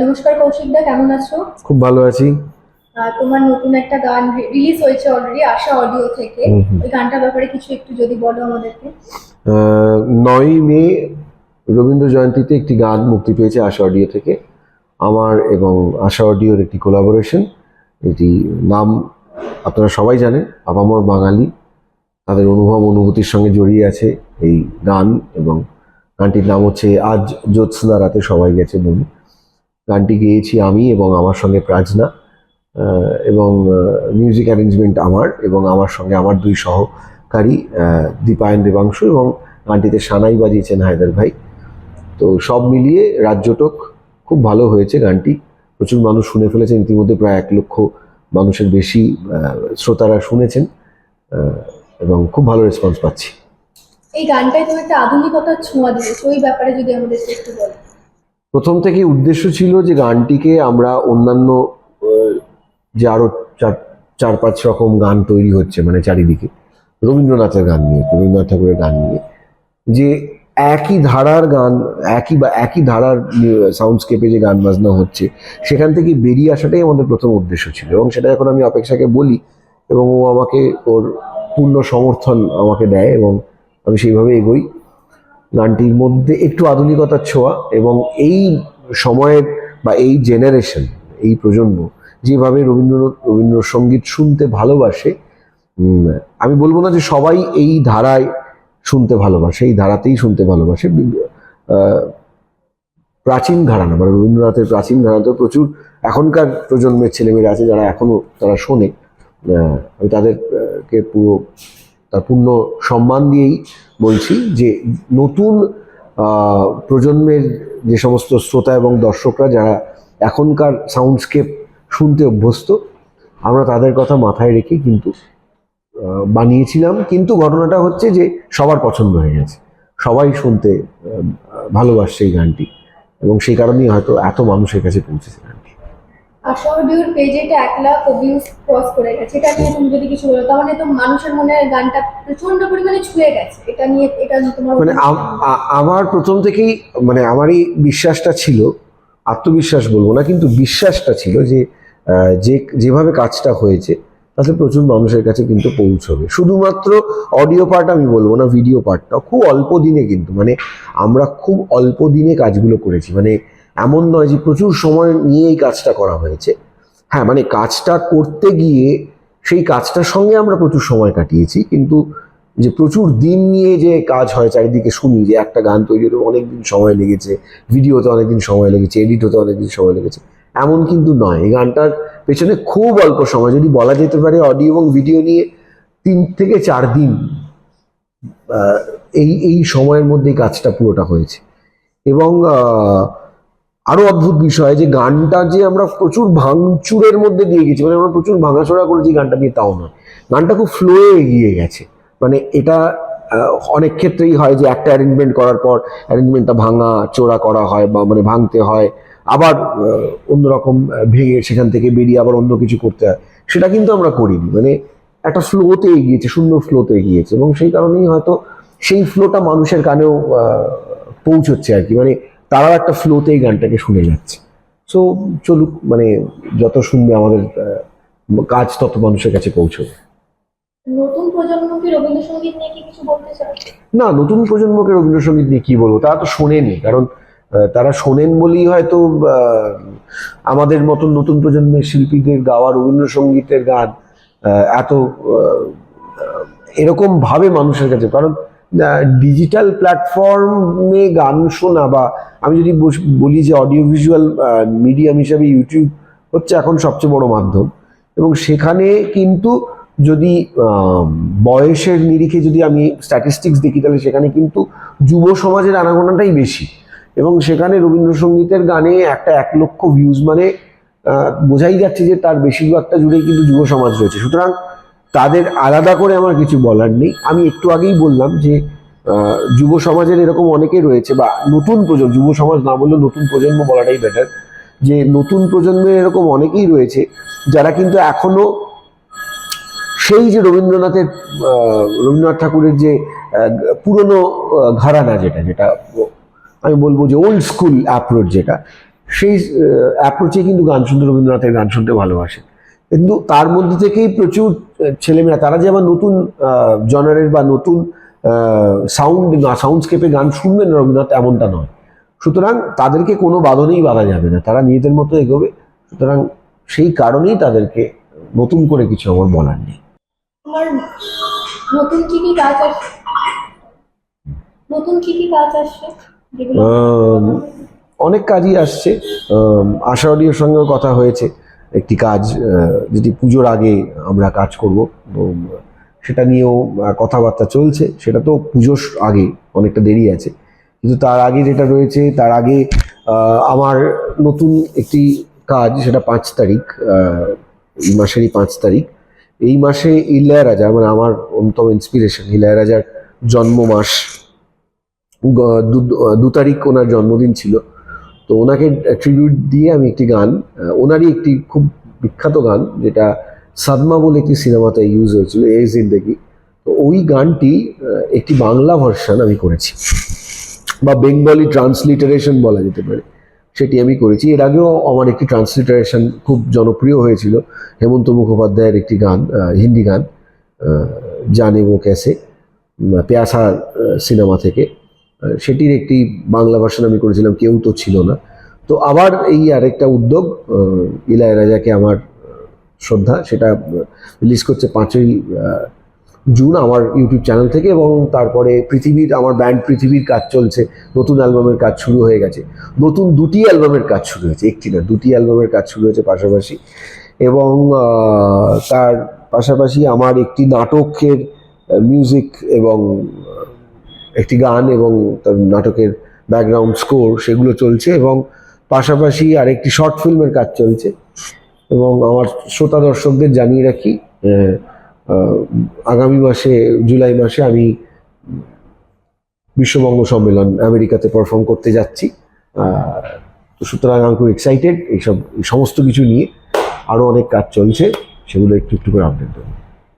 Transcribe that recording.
নমস্কার কৌশিক দা কেমন আছো? খুব ভালো আছি। তোমার নতুন একটা গান রিলিজ হয়েছে অলরেডি আশা অডিও থেকে। ওই গানটার ব্যাপারে কিছু একটু যদি বলো আমাদেরকে। নয়ই মে রবীন্দ্র জয়ন্তীতে একটি গান মুক্তি পেয়েছে আশা অডিও থেকে। আমার এবং আশা অডিওর একটি কোলাবোরেশন এটি নাম আপনারা সবাই জানেন আপামর বাঙালি। তাদের অনুভব অনুভূতির সঙ্গে জড়িয়ে আছে এই গান এবং গানটির নাম হচ্ছে আজ জ্যোৎস্না রাতে সবাই গেছে বলি। গানটি গেয়েছি আমি এবং আমার সঙ্গে প্রাজনা এবং মিউজিক অ্যারেঞ্জমেন্ট আমার এবং আমার সঙ্গে আমার দুই সহকারী দীপায়ন দেবাংশু এবং গানটিতে সানাই বাজিয়েছেন হায়দার ভাই। তো সব মিলিয়ে রাজ্যটক খুব ভালো হয়েছে গানটি। প্রচুর মানুষ শুনে ফেলেছেন, ইতিমধ্যে প্রায় এক লক্ষ মানুষের বেশি শ্রোতারা শুনেছেন এবং খুব ভালো রেসপন্স পাচ্ছি। এই গানটাই তুমি একটা আধুনিকতার ছোঁয়া দিয়েছ, ওই ব্যাপারে যদি আমাদের একটু বলো প্রথম থেকেই উদ্দেশ্য ছিল যে গানটিকে আমরা অন্যান্য যে আরও চার চার পাঁচ রকম গান তৈরি হচ্ছে মানে চারিদিকে। রবীন্দ্রনাথের গান নিয়ে, রবীন্দ্রনাথ ঠাকুরের গান নিয়ে। যে একই ধারার গান, একই বা, একই ধারার সাউন্ডস্কেপে যে গান বাজনা হচ্ছে, সেখান থেকে বেরিয়ে আসাটাই আমাদের প্রথম উদ্দেশ্য ছিল। এবং সেটা এখন আমি অপেক্ষাকে বলি, এবং ও আমাকে, ওর পূর্ণ সমর্থন আমাকে দেয়, এবং আমি সেইভাবে এগোই। গানটির মধ্যে একটু আধুনিকতার ছোঁয়া এবং এই সময়ের বা এই জেনারেশন এই প্রজন্ম যেভাবে রবীন্দ্রনাথ রবীন্দ্রসঙ্গীত শুনতে ভালোবাসে আমি বলব না যে সবাই এই ধারায় শুনতে ভালোবাসে, এই ধারাতেই শুনতে ভালোবাসে। প্রাচীন ধারা না মানে রবীন্দ্রনাথের প্রাচীন ধারাতেও প্রচুর এখনকার প্রজন্মের ছেলেমেয়েরা আছে যারা এখনও তারা শোনে। আমি তাদেরকে পুরো, তার পূর্ণ সম্মান দিয়েই বলছি যে নতুন প্রজন্মের যে সমস্ত শ্রোতা এবং দর্শকরা যারা এখনকার সাউন্ডস্কেপ শুনতে অভ্যস্ত, আমরা তাদের কথা মাথায় রেখে কিন্তু বানিয়েছিলাম। কিন্তু ঘটনাটা হচ্ছে যে সবার পছন্দ হয়ে গেছে। সবাই শুনতে ভালোবাসছে এই গানটি। এবং সেই কারণেই হয়তো এত মানুষের কাছে পৌঁছেছে পেজে এটা এক লাখ ভিউজ ক্রস করে গেছে। এটা নিয়ে তুমি যদি কিছু বলো মানে তো মানুষের মনে গানটা প্রচণ্ড পরিমাণে ছুঁয়ে গেছে। এটা নিয়ে এটা তোমার মানে আমার প্রথম থেকেই মানে আমারই বিশ্বাসটা ছিল আত্মবিশ্বাস বলব না কিন্তু বিশ্বাসটা ছিল যে যে যেভাবে কাজটা হয়েছে তাতে প্রচুর মানুষের কাছে কিন্তু পৌঁছবে। শুধুমাত্র অডিও পার্ট আমি বলব না ভিডিও পার্টটা খুব অল্প দিনে কিন্তু মানে আমরা খুব অল্প দিনে কাজগুলো করেছি। মানে এমন নয় যে প্রচুর সময় নিয়ে এই কাজটা করা হয়েছে। হ্যাঁ মানে কাজটা করতে গিয়ে সেই কাজটার সঙ্গে আমরা প্রচুর সময় কাটিয়েছি, কিন্তু যে প্রচুর দিন নিয়ে যে কাজ হয়, চারিদিকে শুনি যে একটা গান তৈরি হতে অনেক দিন সময় লেগেছে, ভিডিওতে অনেক দিন সময় লেগেছে এডিট হতে অনেক দিন সময় লেগেছে, এমন কিন্তু নয়। এই গানটার পেছনে খুব অল্প সময়, যদি বলা যেতে পারে অডিও এবং ভিডিও নিয়ে তিন থেকে চার দিন এই এই সময়ের মধ্যেই কাজটা পুরোটা হয়েছে। এবং আরও অদ্ভুত বিষয় যে গানটা যে আমরা প্রচুর ভাঙচুরের মধ্যে দিয়ে গেছি মানে আমরা প্রচুর ভাঙাচোরা করেছি গানটা দিয়ে, তাও নয়। গানটা খুব ফ্লোয়ে এগিয়ে গেছে। মানে এটা অনেক ক্ষেত্রেই হয় যে একটা অ্যারেঞ্জমেন্ট করার পর অ্যারেঞ্জমেন্টটা ভাঙা, চোরা করা হয় বা মানে ভাঙতে হয়, আবার অন্যরকম ভেঙে সেখান থেকে বেরিয়ে আবার অন্য কিছু করতে হয়। সেটা কিন্তু আমরা করিনি। মানে একটা ফ্লোতে এগিয়েছে, শূন্য ফ্লোতে এগিয়েছে এবং সেই কারণেই হয়তো সেই ফ্লোটা মানুষের কানেও পৌঁছচ্ছে আর কি। মানে তারাও একটা ফ্লোতে এই গানটাকে শুনে যাচ্ছে। সো চলুক মানে যত শুনবে আমাদের কাজ তত মানুষের কাছে পৌঁছবে। নতুন প্রজন্ম রবীন্দ্রসঙ্গীত নিয়ে কি কিছু বলতে চাও? না নতুন প্রজন্মকে রবীন্দ্রসঙ্গীত নিয়ে কি বলব? তারা তো শোনেনি কারণ তারা শোনেন বলেই হয়তো আহ, আমাদের মতন নতুন প্রজন্মের শিল্পীদের গাওয়া রবীন্দ্রসঙ্গীতের গান এত এরকম ভাবে মানুষের কাছে কারণ ডিজিটাল প্ল্যাটফর্মে গান শোনা বা আমি যদি বলি যে অডিও ভিজুয়াল মিডিয়াম হিসাবে ইউটিউব হচ্ছে এখন সবচেয়ে বড় মাধ্যম। এবং সেখানে কিন্তু যদি বয়সের নিরিখে যদি আমি স্ট্যাটিস্টিক্স দেখি, তাহলে সেখানে কিন্তু যুব সমাজের আনাগোনাটাই বেশি। এবং সেখানে রবীন্দ্রসঙ্গীতের গানে একটা এক লক্ষ ভিউজ মানে বোঝাই যাচ্ছে যে তার বেশিরভাগটা জুড়েই কিন্তু যুব সমাজ রয়েছে। সুতরাং তাদের আলাদা করে আমার কিছু বলার নেই। আমি একটু আগেই বললাম যে যুব সমাজের এরকম অনেকে রয়েছে বা নতুন প্রজন্ম, যুব সমাজ না বললেও নতুন প্রজন্ম বলাটাই বেটার যে নতুন প্রজন্মের এরকম অনেকেই রয়েছে যারা কিন্তু এখনও সেই যে রবীন্দ্রনাথের রবীন্দ্রনাথ ঠাকুরের যে পুরনো ঘরানা যেটা যেটা আমি বলব যে ওল্ড স্কুল অ্যাপ্রোচ যেটা, সেই অ্যাপ্রোচে কিন্তু গান শুনতে, রবীন্দ্রনাথের গান শুনতে ভালোবাসে। কিন্তু তার মধ্যে থেকেই প্রচুর ছেলেমেয়েরা তারা যে আবার নতুন জনারের বা নতুন সাউন্ড সাউন্ডস্কেপে গান শুনবেন রবীন্দ্রনাথ এমনটা নয়। সুতরাং তাদেরকে কোনো বাঁধনেই বাধা যাবে না। তারা নিজেদের মতো এগোবে। সুতরাং সেই কারণেই তাদেরকে নতুন করে কিছু আমার বলার নেই। নতুন কি কি কাজ আসছে নতুন কি কি কাজ আসছে? অনেক কাজই আসছে। আশা অডিওর সঙ্গেও কথা হয়েছে। একটি কাজ যেটি পুজোর আগে আমরা কাজ করব সেটা নিয়েও কথাবার্তা চলছে। সেটা তো পুজোর আগে অনেকটা দেরি আছে। কিন্তু তার আগে যেটা রয়েছে, তার আগে আমার নতুন একটি কাজ, সেটা পাঁচ তারিখ এই মাসেরই পাঁচ তারিখ। এই মাসে ইলায়ারাজা মানে আমার অন্যতম ইন্সপিরেশন ইলায়ারাজার জন্ম মাস দু তারিখ ওনার জন্মদিন ছিল। তো ওনাকে ট্রিবিউট দিয়ে আমি একটি গান ওনারই একটি খুব বিখ্যাত গান, যেটা সাদমা বলে একটি সিনেমাতে ইউজ হয়েছিল এ জিন্দেগি। তো ওই গানটি একটি বাংলা ভার্সন আমি করেছি। বা বেঙ্গলি ট্রান্সলিটারেশন বলা যেতে পারে, সেটি আমি করেছি। এর আগেও আমার একটি ট্রান্সলিটারেশন খুব জনপ্রিয় হয়েছিল, হেমন্ত মুখোপাধ্যায়ের একটি গান হিন্দি গান জানে ও ক্যাসে পেয়াসা সিনেমা থেকে। সেটির একটি বাংলা ভার্সন আমি করেছিলাম, কেউ তো ছিল না। তো আবার এই আরেকটা উদ্যোগ ইলায়রাজাকে আমার শ্রদ্ধা, সেটা রিলিজ করছে পাঁচই জুন আমার ইউটিউব চ্যানেল থেকে এবং তারপরে পৃথিবীর, আমার ব্যান্ড পৃথিবীর কাজ চলছে, নতুন অ্যালবামের কাজ শুরু হয়ে গেছে। নতুন দুটি অ্যালবামের কাজ শুরু হয়েছে, একটি না, দুটি অ্যালবামের কাজ শুরু হয়েছে পাশাপাশি। এবং তার পাশাপাশি আমার একটি নাটকের মিউজিক এবং একটি গান এবং তার নাটকের ব্যাকগ্রাউন্ড স্কোর সেগুলো চলছে এবং পাশাপাশি আরেকটি শর্ট ফিল্মের কাজ চলছে এবং আমার শ্রোতা দর্শকদের জানিয়ে রাখি আগামী মাসে, জুলাই মাসে আমি বিশ্ববঙ্গ সম্মেলন আমেরিকাতে পারফর্ম করতে যাচ্ছি। তো সুতরাং আমি খুব এক্সাইটেড এইসব সমস্ত কিছু নিয়ে আরও অনেক কাজ চলছে, সেগুলো একটু একটু করে আপডেট দেবো।